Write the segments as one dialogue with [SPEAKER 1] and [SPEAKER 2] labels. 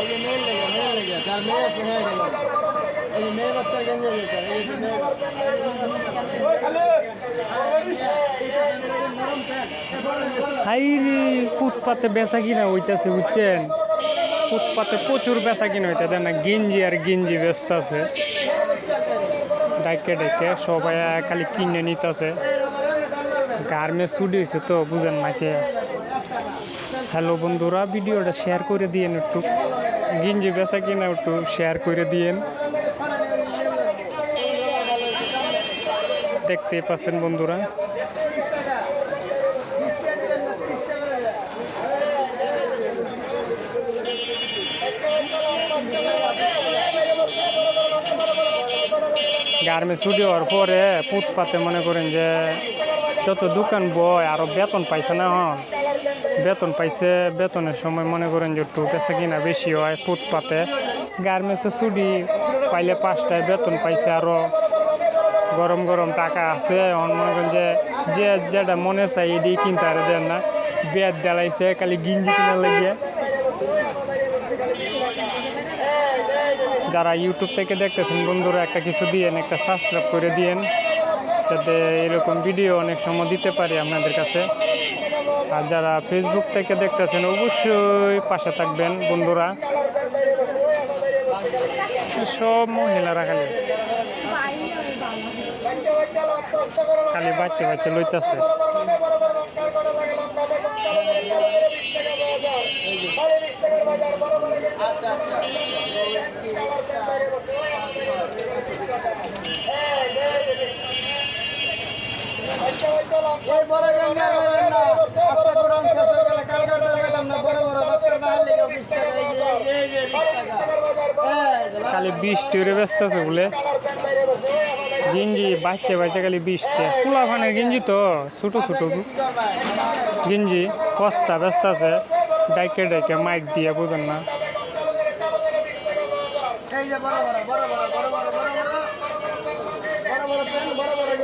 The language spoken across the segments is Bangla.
[SPEAKER 1] এই যে মেয়ের লেগে মেয়ের লেগে যার মেয়ে আছে হয়ে গেল এই যে মেয়ে বাচ্চার গেঞ্জি যেটা এই যে মেয়ে নরম
[SPEAKER 2] হাই ফুটপাতে বেচা কিনা হইতাছে, বুঝছেন? ফুটপাতে প্রচুর বেচা কিনা হইতাছে, না, গেঞ্জি আর গেঞ্জি ব্যস্ত আছে। ডাইকে ডাইকে সবাই খালি কিনে নিতেছে। গার্মেন্টস ছুটি হয়েছে তো, বুঝেন নাকি? হ্যালো বন্ধুরা, ভিডিওটা শেয়ার করে দিয়েন একটু। গেঞ্জি বেচা কিনা একটু শেয়ার করে দিয়েন। দেখতে পাচ্ছেন বন্ধুরা। গার্মেন্টস ছুটি হওয়ার পরে ফুটপাতে মনে করেন যে যত দোকান বয় আরও বেতন পাইছে না হন বেতন পাইছে, বেতনের সময় মনে করেন যে একটু বেচা কিনা বেশি হয়, ফুটপাতে। গার্মেন্টসে ছুটি পাইলে পাঁচটায় বেতন পাইছে আরও গরম গরম টাকা আছে, এখন মনে করেন যে যে যেটা মনে চাই এটি কিনতে আর দেন না। বেদ দেলাইছে খালি গিঞ্জি কিনা লাগিয়ে যারা ইউটিউব থেকে দেখতেছেন, বন্ধুরা, একটা কিছু দিয়েন, একটা সাবস্ক্রাইব করে দিয়েন। যাতে এরকম ভিডিও অনেক সময় দিতে পারি আপনাদের কাছে। আর যারা ফেসবুক থেকে দেখতেছেন, অবশ্যই পাশে থাকবেন বন্ধুরা। সব মহিলারা খালি খালি বাচ্চা বাচ্চা লইতেছে।
[SPEAKER 1] ওই বড় গেঞ্জি
[SPEAKER 2] খালি বিশ টিউরে ব্যস্ত আছে বলে। গেঞ্জি বাচ্চা বাচ্চা খালি বিশটা পোলা ফানের গেঞ্জি তো, ছোটো ছোটো। গেঞ্জি কস্তা ব্যস্ত আছে। ডাইকে ডাইকে মাইক দিয়ে বুঝেন না।
[SPEAKER 1] বড় বড় বড় বড় বড় বড় বড় বড় বড় বড় বড় বড়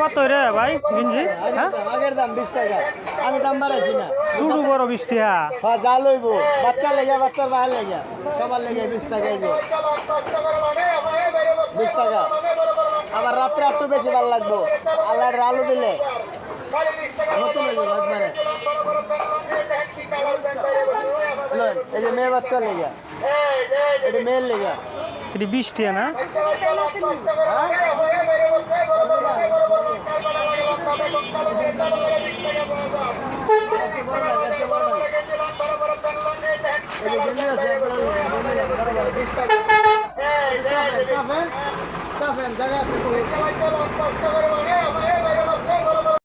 [SPEAKER 2] কত রে ভাই গেঞ্জি? হ্যাঁ?
[SPEAKER 1] আগের দাম বিশ টাকা। আমি দাম বাড়াইছি না।
[SPEAKER 2] শুরু বড় বিশ টিয়া
[SPEAKER 1] হ্যাঁ যা লইব। বাচ্চা লেগে বাচ্চার বাইরে লেগে। সবার লেগে বিশ টাকা যে। বিশ টাকা। আবার রাত্রে একটু বেশি ভালো লাগবো। আল্লাহর আলু দিলে। নতুন হয়ে যাবে একবারে? এই যে মেয়ে বাচ্চা লেগে। এটা মেয়ের লেগে।
[SPEAKER 2] এটি বৃষ্টি না
[SPEAKER 1] জায়গা